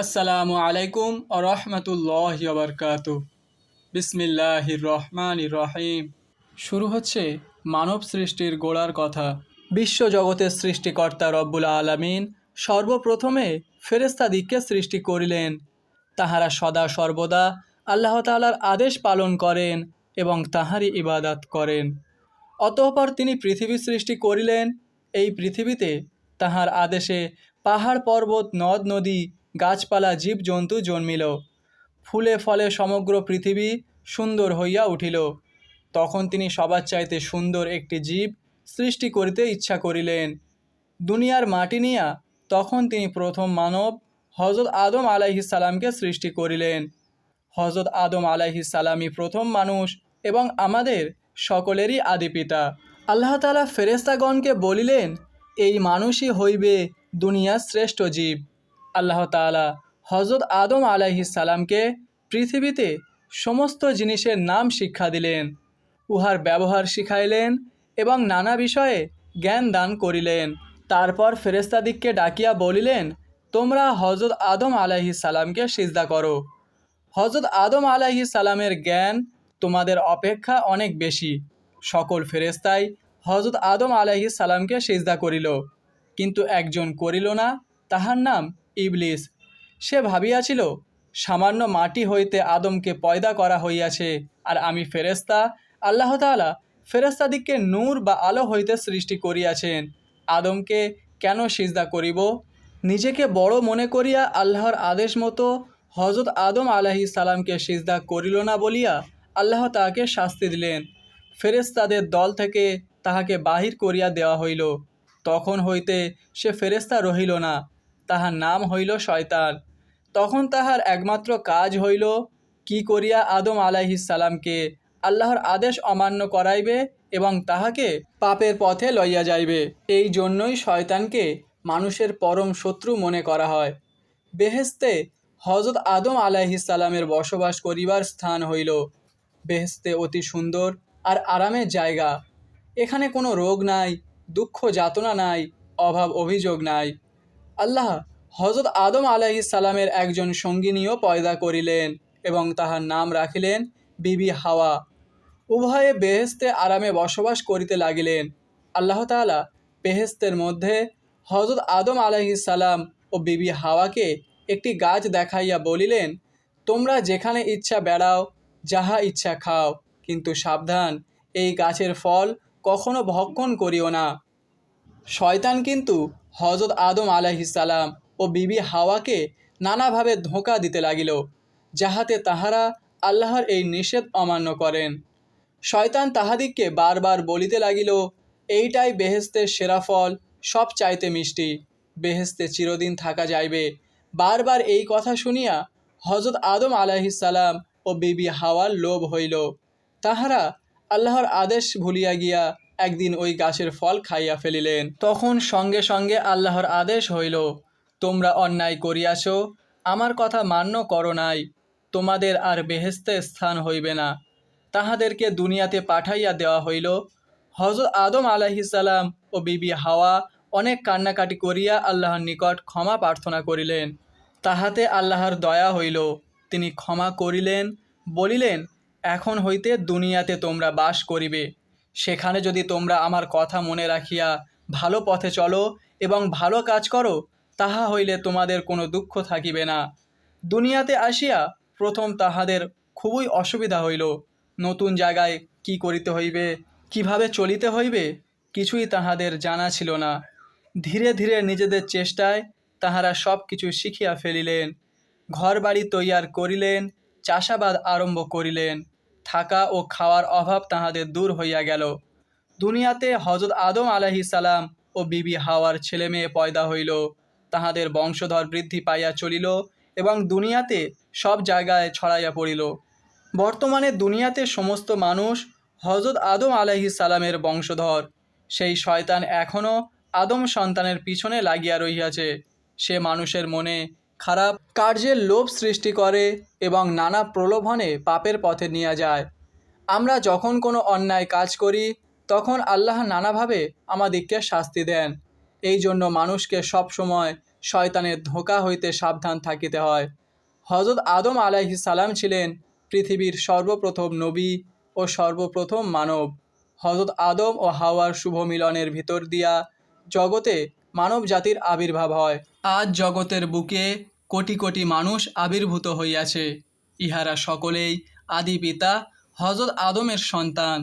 আসসালামু আলাইকুম ও রহমতুল্লাহ বরকাত বিসমিল্লাহির রহমান রহিম। শুরু হচ্ছে মানব সৃষ্টির গোড়ার কথা। বিশ্ব জগতের সৃষ্টিকর্তা রব্বুল আলামিন সর্বপ্রথমে ফেরেস্তাদিককে সৃষ্টি করিলেন। তাহারা সদা সর্বদা আল্লাহ তাআলার আদেশ পালন করেন এবং তাহারই ইবাদাত করেন। অতঃপর তিনি পৃথিবী সৃষ্টি করিলেন। এই পৃথিবীতে তাহার আদেশে পাহাড় পর্বত, নদ, নদী গাছপালা জীবজন্তু জন্মিল। ফুলে ফলে সমগ্র পৃথিবী সুন্দর হইয়া উঠিল। তখন তিনি সবার চাইতে সুন্দর একটি জীব সৃষ্টি করিতে ইচ্ছা করিলেন। দুনিয়ার মাটি নিয়া তখন তিনি প্রথম মানব হজরত আদম সালামকে সৃষ্টি করিলেন। হজরত আদম সালামই প্রথম মানুষ এবং আমাদের সকলেরই আদি পিতা। আল্লাহ তালা ফেরেস্তাগণকে বলিলেন, এই মানুষই হইবে দুনিয়ার শ্রেষ্ঠ জীব। আল্লাহ তাআলা হজরত আদম সালামকে পৃথিবীতে সমস্ত জিনিসের নাম শিক্ষা দিলেন, উহার ব্যবহার শিখাইলেন এবং নানা বিষয়ে জ্ঞান দান করিলেন। তারপর ফেরেস্তাদিককে ডাকিয়া বলিলেন, তোমরা হজরত আদম সালামকে সিজদা করো। হজরত আদম সালামের জ্ঞান তোমাদের অপেক্ষা অনেক বেশি। সকল ফেরেস্তাই হজরত আদম সালামকে সিজদা করিল, কিন্তু একজন করিল না, তাহার নাম ইবলিস। সে ভাবিয়াছিল, সামান্য মাটি হইতে আদমকে পয়দা করা হইয়াছে, আর আমি ফেরেস্তা আল্লাহ তাআলা ফেরেস্তাদিককে নূর বা আলো হইতে সৃষ্টি করিয়াছেন। আদমকে কেন সিজদা করিব? নিজেকে বড় মনে করিয়া আল্লাহর আদেশ মতো হজরত আদম আলাহি সালামকে সিজদা করিল না বলিয়া আল্লাহ তাহাকে শাস্তি দিলেন। ফেরেস্তাদের দল থেকে তাহাকে বাহির করিয়া দেওয়া হইল। তখন হইতে সে ফেরেস্তা রহিল না। তাহার নাম হইল শয়তান। তখন তাহার একমাত্র কাজ হইল, কি করিয়া আদম সালামকে আল্লাহর আদেশ অমান্য করাইবে এবং তাহাকে পাপের পথে লইয়া যাইবে। এই জন্যই শয়তানকে মানুষের পরম শত্রু মনে করা হয়। বেহেস্তে হজরত আদম সালামের বসবাস করিবার স্থান হইল। বেহেস্তে অতি সুন্দর আর আরামের জায়গা। এখানে কোনো রোগ নাই, দুঃখ যাতনা নাই, অভাব অভিযোগ নাই। আল্লাহ হজরত আদম সালামের একজন সঙ্গিনীও পয়দা করিলেন এবং তাহার নাম রাখিলেন বিবি হাওয়া। উভয়ে বেহেস্তে আরামে বসবাস করিতে লাগিলেন। আল্লাহ তাআলা বেহেস্তের মধ্যে হজরত আদম সালাম ও বিবি হাওয়াকে একটি গাছ দেখাইয়া বলিলেন, তোমরা যেখানে ইচ্ছা বেড়াও, যাহা ইচ্ছা খাও, কিন্তু সাবধান, এই গাছের ফল কখনো ভক্ষণ করিও না। শয়তান কিন্তু হজরত আদম আলাইহিসাল্লাম ও বিবি হাওয়াকে নানাভাবে ধোঁকা দিতে লাগিল, যাহাতে তাহারা আল্লাহর এই নিষেধ অমান্য করেন। শয়তান তাহাদিগকে বারবার বলিতে লাগিল, এইটাই বেহেস্তের সেরা ফল সব চাইতে মিষ্টি। বেহেস্তে চিরদিন থাকা যাইবে। বারবার এই কথা শুনিয়া হজরত আদম আলাইহিসাল্লাম ও বিবি হাওয়ার লোভ হইল। তাহারা আল্লাহর আদেশ ভুলিয়া গিয়া একদিন ওই গাছের ফল খাইয়া ফেলিলেন। তখন সঙ্গে সঙ্গে আল্লাহর আদেশ হইল, তোমরা অন্যায় করিয়াছ, আমার কথা মান্য করো নাই, তোমাদের আর বেহেস্তে স্থান হইবে না। তাহাদেরকে দুনিয়াতে পাঠাইয়া দেওয়া হইল। হজরত আদম আলাহিসাল্লাম ও বিবি হাওয়া অনেক কান্নাকাটি করিয়া আল্লাহর নিকট ক্ষমা প্রার্থনা করিলেন। তাহাতে আল্লাহর দয়া হইল। তিনি ক্ষমা করিলেন, বলিলেন, এখন হইতে দুনিয়াতে তোমরা বাস করিবে সেখানে যদি তোমরা আমার কথা মনে রাখিয়া ভালো পথে চলো এবং ভালো কাজ করো, তাহা হইলে তোমাদের কোনো দুঃখ থাকিবে না। দুনিয়াতে আসিয়া প্রথম তাহাদের খুবই অসুবিধা হইল। নতুন জায়গায় কি করিতে হইবে, কীভাবে চলিতে হইবে, কিছুই তাহাদের জানা ছিল না। ধীরে ধীরে নিজেদের চেষ্টায় তাহারা সব কিছু শিখিয়া ফেলিলেন। ঘর বাড়ি তৈয়ার করিলেন, চাষাবাদ আরম্ভ করিলেন। থাকা ও খাওয়ার অভাব তাহাদের দূর হইয়া গেল। দুনিয়াতে হজরত আদম আলাহি সালাম ও বিবি হাওয়ার ছেলে মেয়ে পয়দা হইল। তাহাদের বংশধর বৃদ্ধি পাইয়া চলিল এবং দুনিয়াতে সব জায়গায় ছড়াইয়া পড়িল। বর্তমানে দুনিয়াতে সমস্ত মানুষ হজরত আদম আলাহি সালামের বংশধর। সেই শয়তান এখনও আদম সন্তানের পিছনে লাগিয়া রহিয়াছে। সে মানুষের মনে খারাপ কার্যের লোভ সৃষ্টি করে এবং নানা প্রলোভনে পাপের পথে নিয়ে যায়। আমরা যখন কোনো অন্যায় কাজ করি, তখন আল্লাহ নানাভাবে আমাদিগকে শাস্তি দেন। এই জন্য মানুষকে সবসময় শয়তানের ধোঁকা হইতে সাবধান থাকিতে হয়। হজরত আদম আলাইহিস সালাম ছিলেন পৃথিবীর সর্বপ্রথম নবী ও সর্বপ্রথম মানব। হজরত আদম ও হাওয়ার শুভ মিলনের ভিতর দিয়া জগতে মানব জাতির আবির্ভাব হয়। আজ জগতের বুকে কোটি কোটি মানুষ আবির্ভূত হইয়াছে। ইহারা সকলেই আদি পিতা হজরত আদমের সন্তান।